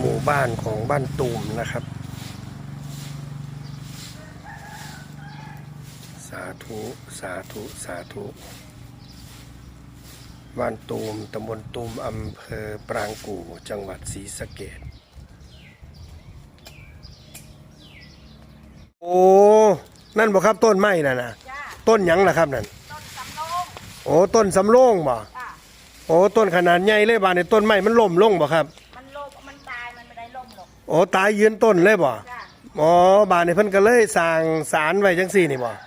หมู่บ้านของบ้านตูมนะครับ สาธุสาธุสาธุบ้านตูมตำบลตูมอำเภอปรางกู่จังหวัดศรีสะเกดโอ้ นั่นบ่ครับต้นไม้น่ะนะจ้าต้นหยังล่ะครับนั่นต้นสำโรงโอ้ต้นสำโรงบ่จ้าโอ้ต้นขนาดใหญ่เลยบ่าในต้นไม้มันล่มลงบ่ครับ อกโอ้ตายยืนต้นเลยบ่จ้าอ๋อบานในเพิ่นก็เลยสร้างศาลไว้จังซี่นี่บ่จ้า